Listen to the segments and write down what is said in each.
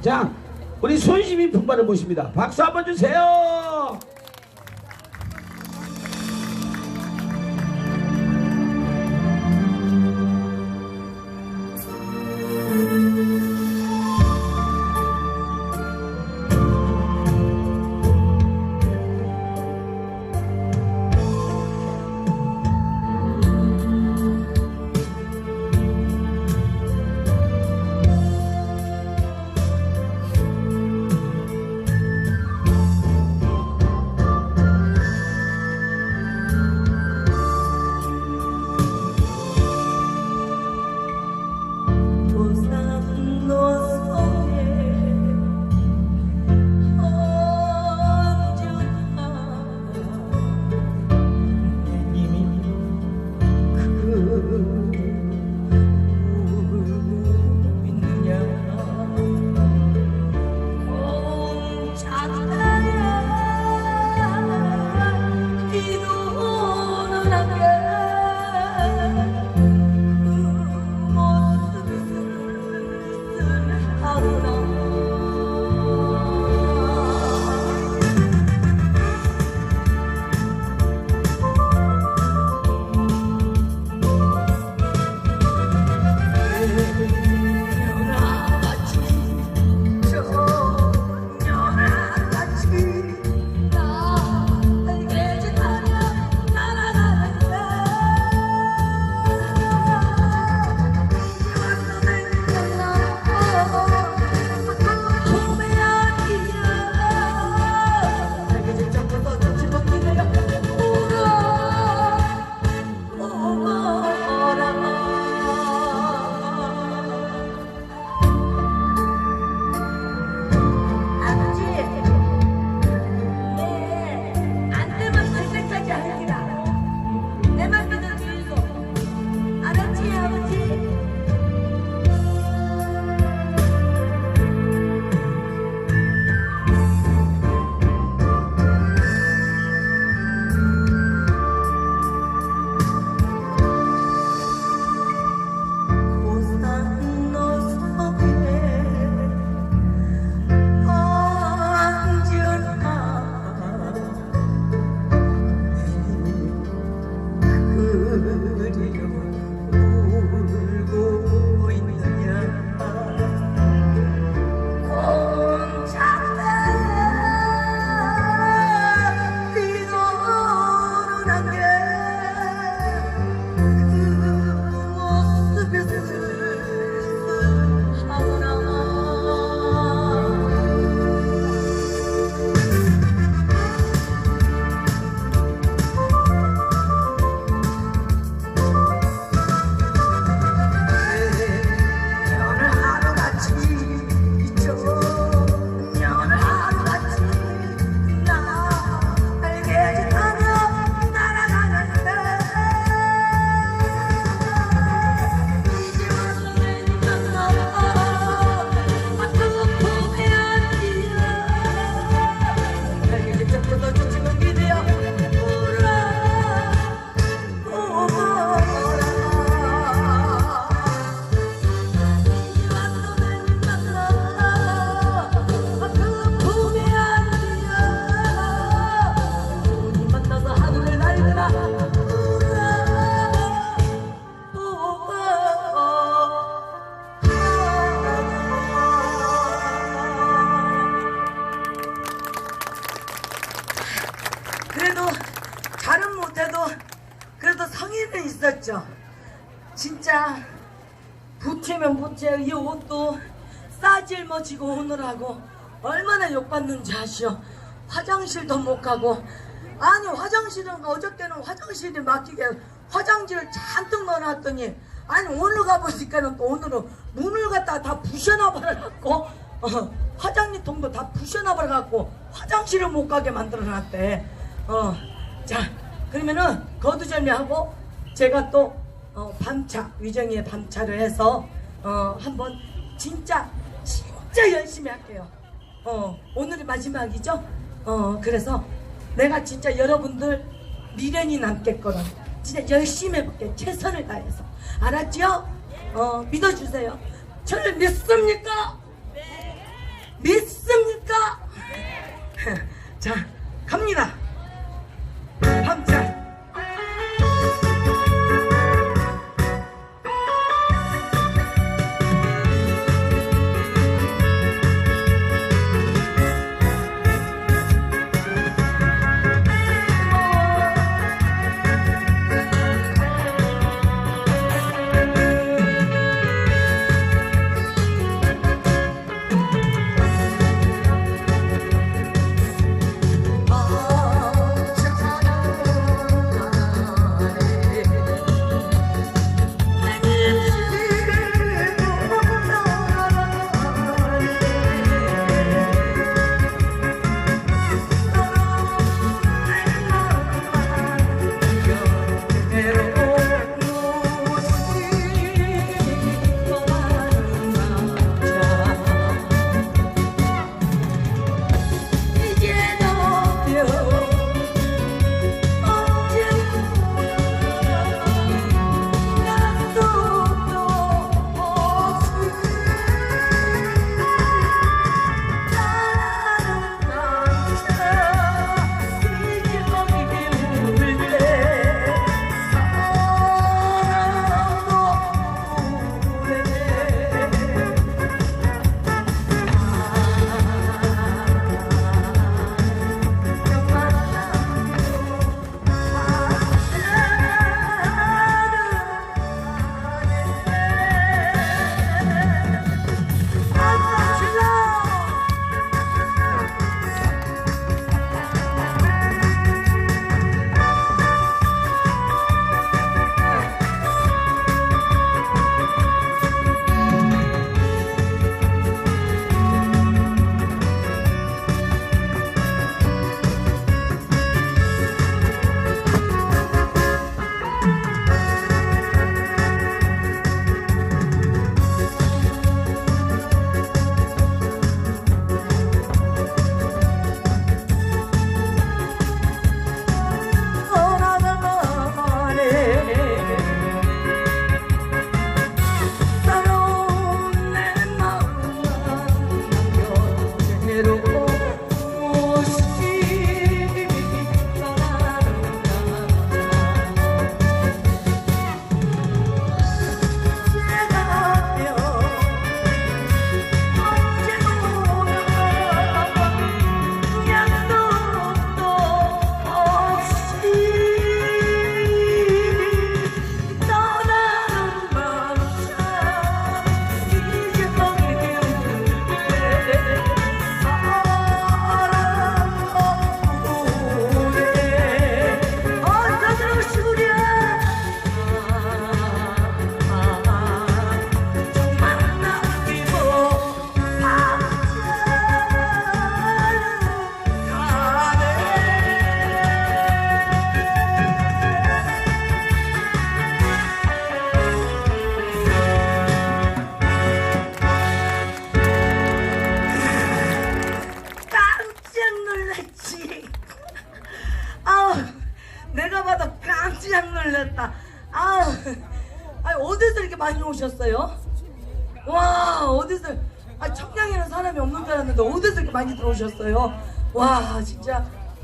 자, 우리 손심이 분발을 모십니다. 박수 한번 주세요. 못 가고 아니 화장실은 어저께는 화장실이 막히게 화장지를 잔뜩 넣어놨더니 아니 오늘 가보니까는 또 오늘은 문을 갖다 다 부셔놔버려갖고 어, 화장지 통도 다 부셔놔버려갖고 화장실을 못 가게 만들어놨대 어 자 그러면은 거두절미하고 제가 또 어, 밤차 위정이의 밤차를 해서 어, 한번 진짜 진짜 열심히 할게요. 어, 오늘이 마지막이죠. 어, 그래서 내가 진짜 여러분들 미련이 남겠거든. 진짜 열심히 해볼게. 최선을 다해서. 알았죠? 어, 믿어주세요. 저를 믿습니까? 믿습니까? 자, 갑니다. 함자.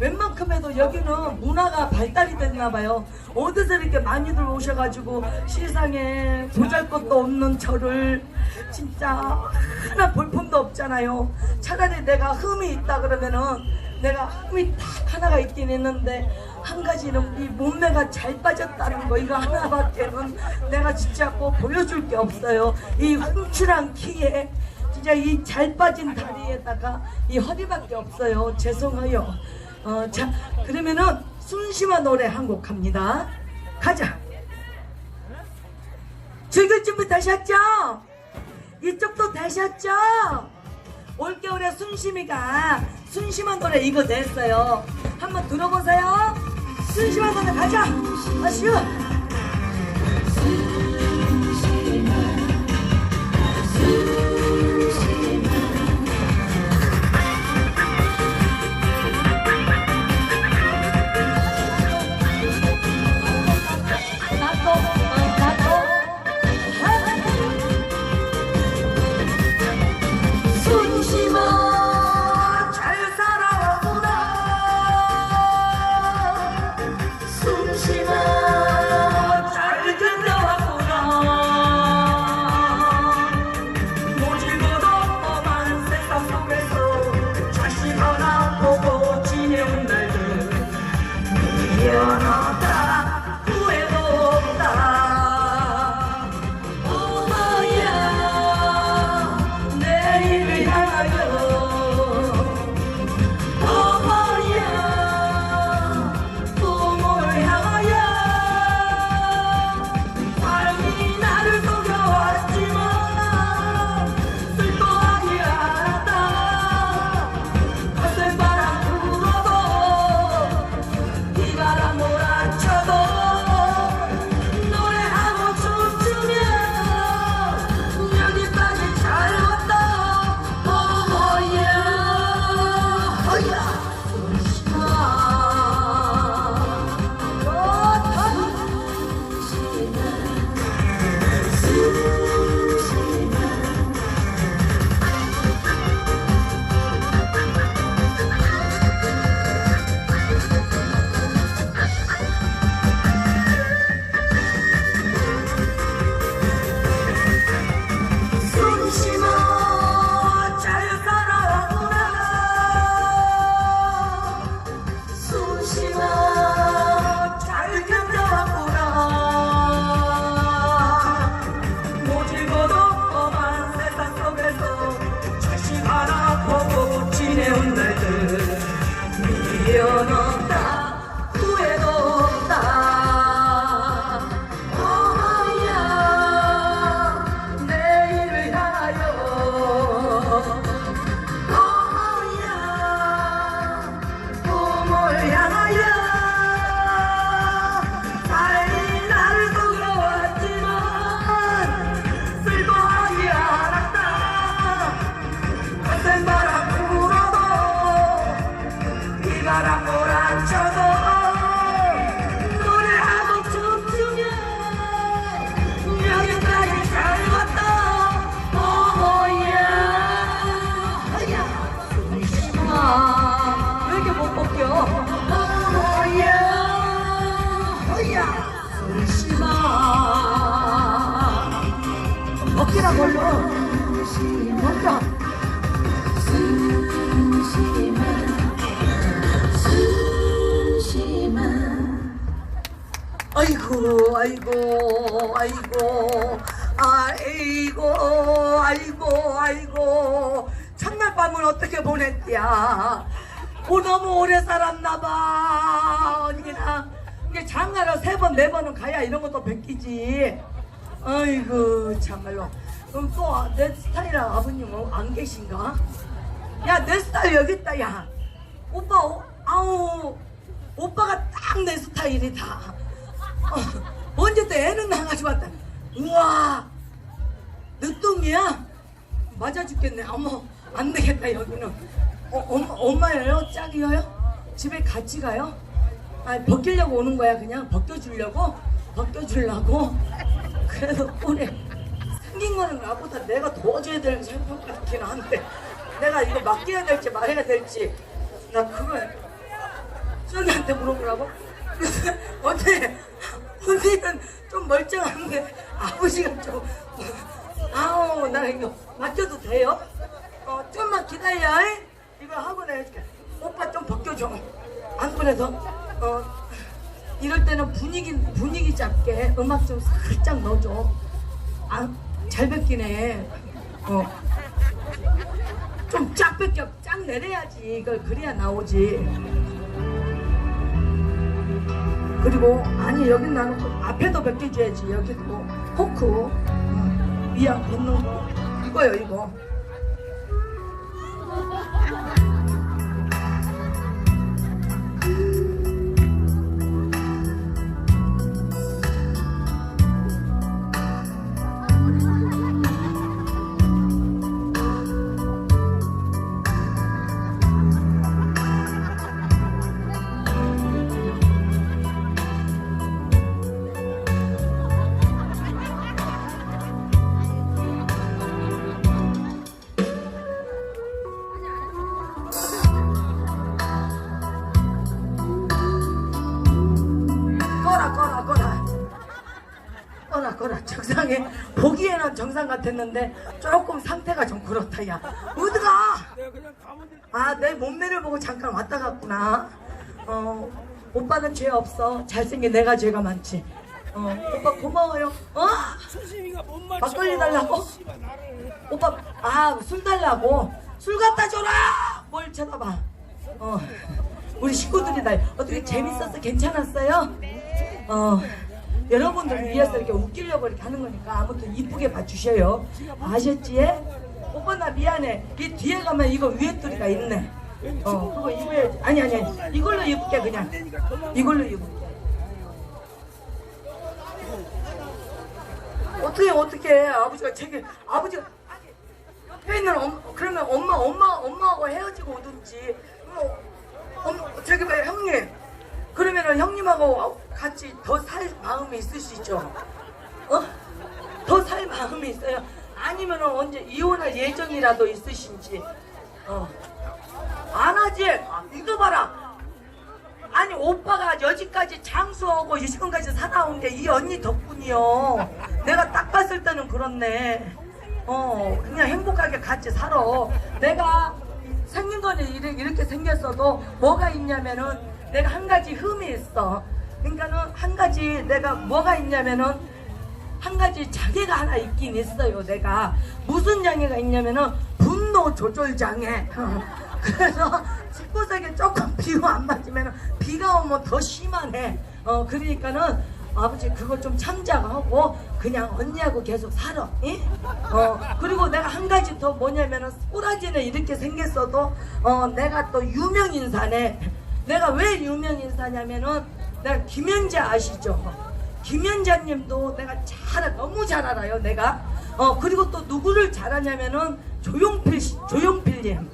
웬만큼 해도 여기는 문화가 발달이 됐나 봐요. 어디서 이렇게 많이들 오셔가지고 세상에 보잘 것도 없는 저를 진짜 하나 볼품도 없잖아요. 차라리 내가 흠이 있다 그러면은 내가 흠이 딱 하나가 있긴 했는데 한 가지는 이 몸매가 잘 빠졌다는 거 이거 하나밖에는 내가 진짜 꼭 보여줄 게 없어요. 이 훔칠한 키에 진짜 이 잘 빠진 다리에다가 이 허리밖에 없어요. 죄송해요. 어, 자, 그러면은 순심한 노래 한곡 합니다. 가자. 즐길 준비 되셨죠? 이쪽도 되셨죠? 올겨울에 순심이가 순심한 노래 이거 냈어요. 한번 들어보세요. 순심한 노래 가자. 아쉬워. 아이고 아이고 아이고 아이고 아이고 첫날 밤은 어떻게 보냈디야? 오 너무 오래 살았나봐. 언니나 이게 장가를 세 번 네 번은 가야 이런 것도 베끼지. 아이고 참말로. 그럼 또 내 스타일은 아버님은 안 계신가? 야 내 스타일 여기 있다 야. 오빠 어, 아우 오빠가 딱 내 스타일이다 어, 언제 또 애는 나가지 왔다 우와 늦둥이야? 맞아 죽겠네 어머 안 되겠다 여기는 어, 엄마, 엄마예요? 짝이에요? 집에 같이 가요? 아니 벗기려고 오는 거야 그냥 벗겨주려고? 벗겨주려고? 그래도 오래 생긴 거는 나보다 내가 도와줘야 될 생각 같긴 한데 내가 이거 맡겨야 될지 말아야 될지 나 그걸 수현이한테 물어보라고? 어때? 언니는 좀 멀쩡한데 아버지가 좀 아우 나 이거 맡겨도 돼요? 어 좀만 기다려 잉? 이거 하고 내가 해줄게. 오빠 좀 벗겨줘. 안 그래도? 어 이럴 때는 분위기 분위기 잡게 음악 좀 살짝 넣어줘. 아잘 벗기네. 어 좀 쫙 벗겨. 쫙 내려야지. 이걸 그래야 나오지 그리고 아니 여기 나는 또 앞에도 벗겨줘야지. 여기도 호크 어, 위안 벗는 거. 이거요 이거 꺼라 정상에 보기에는 정상 같았는데 조금 상태가 좀 그렇다 야. 어디가. 아 내 몸매를 보고 잠깐 왔다 갔구나. 어 오빠는 죄 없어. 잘생긴 내가 죄가 많지. 어 오빠 고마워요. 어? 수심이가 못 맞춰. 막걸리 달라고? 씨발, 나를. 오빠 아 술 달라고? 술 갖다 줘라! 뭘 쳐다봐. 어 우리 식구들이 다 어떻게 재밌었어? 괜찮았어요? 어 여러분들 위해서 이렇게 웃기려고 이렇게 하는 거니까 아무튼 이쁘게 봐주셔요. 아셨지 오빠 나 미안해. 이 뒤에 가면 이거 위에 뚜리가 있네. 어 그거 입어야지 아니 아니 아니. 이걸로 입을게 그냥. 이걸로 입을게. 어떻게 어떻게 아버지가 책임 아버지가 옆에 있는 엄 그러면 엄마 엄마 엄마하고 헤어지고 오든지. 어, 엄 저기 봐 형님 그러면은 형님하고 같이 더 살 마음이 있으시죠? 어? 더 살 마음이 있어요? 아니면은 언제 이혼할 예정이라도 있으신지? 어. 안 하지? 아, 이거 봐라. 아니 오빠가 여지까지 장수하고 지금까지 살아온 게 이 언니 덕분이요. 내가 딱 봤을 때는 그렇네. 어 그냥 행복하게 같이 살아. 내가 생긴 거는 이렇게 생겼어도 뭐가 있냐면은 내가 한 가지 흠이 있어. 그러니까는 한 가지 내가 뭐가 있냐면은 한 가지 장애가 하나 있긴 있어요. 내가 무슨 장애가 있냐면은 분노 조절 장애. 그래서 집구석에 조금 비가 안 맞으면 비가 오면 더 심하네. 어 그러니까는 아버지 그거 좀 참작하고 그냥 언니하고 계속 살아. 이? 어 그리고 내가 한 가지 더 뭐냐면은 꼬라지는 이렇게 생겼어도 어 내가 또 유명 인사네. 내가 왜 유명 인사냐면은 내가 김현재 아시죠? 김현자님도 내가 잘 너무 잘 알아요 내가. 어 그리고 또 누구를 잘 아냐면은 조용필 씨- 조용필님.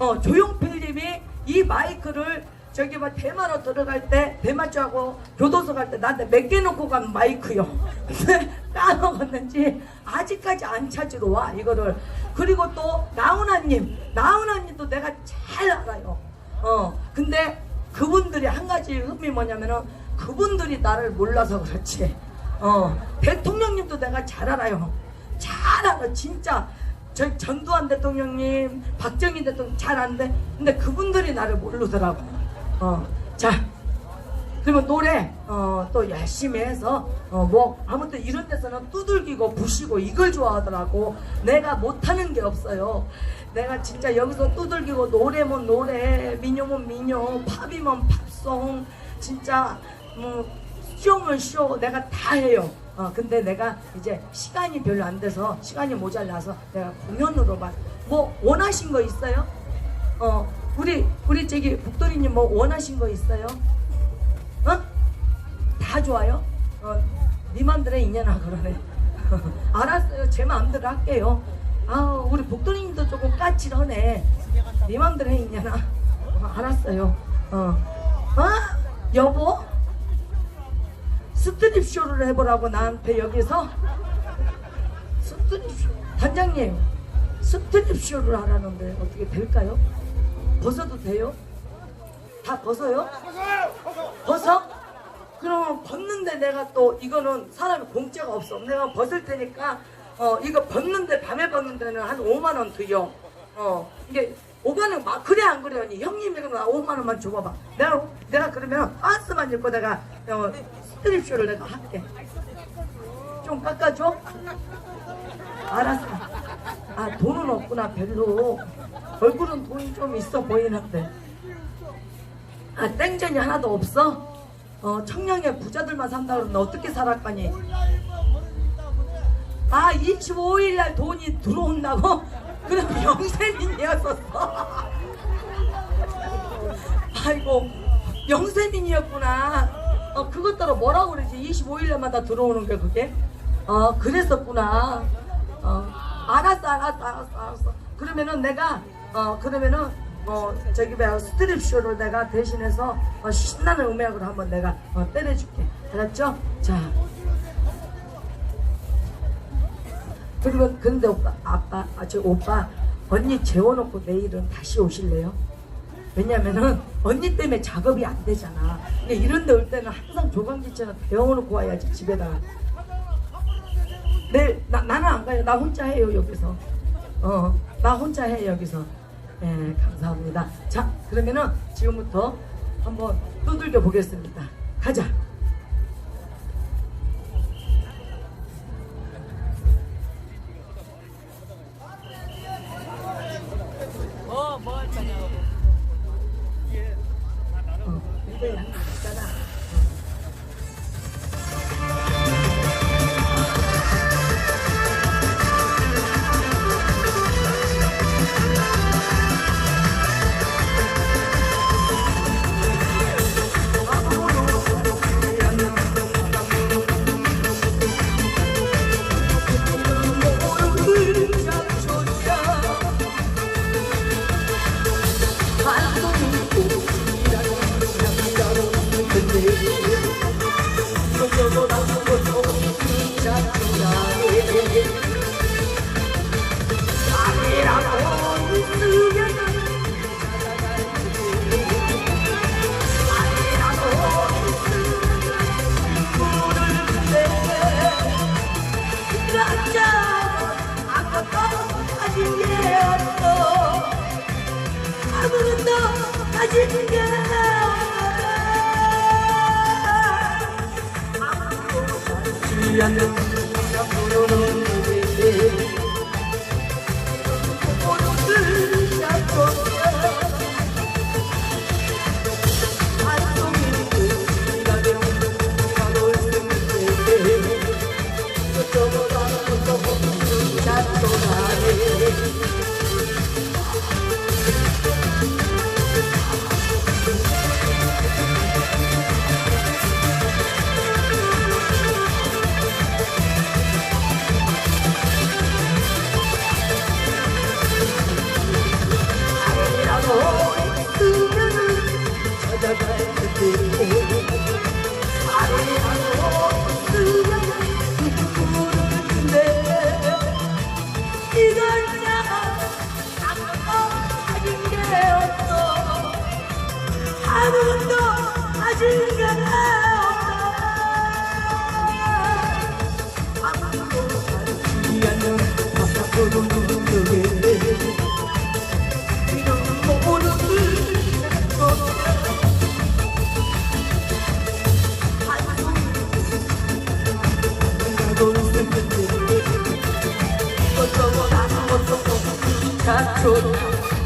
어 조용필님이 이 마이크를 저기 뭐 대마로 들어갈 때 대마주하고 교도소 갈 때 나한테 몇 개 놓고 간 마이크요. 까먹었는지 아직까지 안 찾으러 와 이거를. 그리고 또 나훈아님. 나훈아님도 내가 잘 알아요 어 근데 그분들이 한 가지 흠이 뭐냐면은 그분들이 나를 몰라서 그렇지. 어 대통령님도 내가 잘 알아요. 잘 알아. 진짜. 저 전두환 대통령님 박정희 대통령 잘 아는데 근데 그분들이 나를 모르더라고. 어 자 그러면 노래 어, 또 열심히 해서 어, 뭐 아무튼 이런 데서는 두들기고 부시고 이걸 좋아하더라고. 내가 못하는 게 없어요 내가 진짜 여기서 두들기고 노래면 노래 민요면 민요 팝이면 팝송 진짜 뭐 쇼면 쇼 내가 다 해요 어, 근데 내가 이제 시간이 별로 안 돼서 시간이 모자라서 내가 공연으로만 뭐 원하신 거 있어요? 어 우리 우리 저기 북돌이님 뭐 원하신 거 있어요? 어? 다 좋아요? 어, 네 맘대로 있냐나 그러네. 알았어요. 제 마음대로 할게요. 아, 우리 복도님도 조금 까칠하네. 네 맘대로 해 있냐나. 어, 알았어요. 어, 어? 여보? 스트립 쇼를 해보라고 나한테 여기서 스트립 쇼. 단장님, 스트립 쇼를 하라는데 어떻게 될까요? 벗어도 돼요? 다 벗어요? 벗어? 그러면 벗는데 내가 또 이거는 사람이 공짜가 없어. 내가 벗을 테니까 어 이거 벗는데 밤에 벗는 데는 한 5만 원 드려. 어 이게 5만 원 막 그래 안 그래 언니 형님이 그러면 나 5만 원만 줘봐봐. 내가 내가 그러면 반스만 입고 내가 어, 스트립 쇼를 내가 할게. 좀 깎아줘. 알았어. 아 돈은 없구나 별로. 얼굴은 돈이 좀 있어 보이는데. 아 땡전이 하나도 없어? 어 청량에 부자들만 산다 그러면 어떻게 살았까니? 아 25일 날 돈이 들어온다고? 그럼 영세민이었었어. 아이고 영세민이었구나. 어 그것대로 뭐라고 그러지? 25일 날마다 들어오는 게 그게? 어 그랬었구나. 어 알았어 알았어 알았어 알았어. 그러면은 내가 어 그러면은 어 저기 뭐야 스트립 쇼를 내가 대신해서 어, 신나는 음악으로 한번 내가 어, 때려줄게. 알았죠? 자 그리고 근데 오빠 아빠 아 저 오빠 언니 재워놓고 내일은 다시 오실래요? 왜냐면은 언니 때문에 작업이 안 되잖아. 근데 이런 데 올 때는 항상 조강지처럼 배워놓고 와야지 집에다가. 내일 나, 나는 안 가요. 나 혼자 해요 여기서. 어, 나 혼자 해 여기서. 네, 감사합니다. 자, 그러면은 지금부터 한번 두들겨 보겠습니다. 가자. かっこ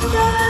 after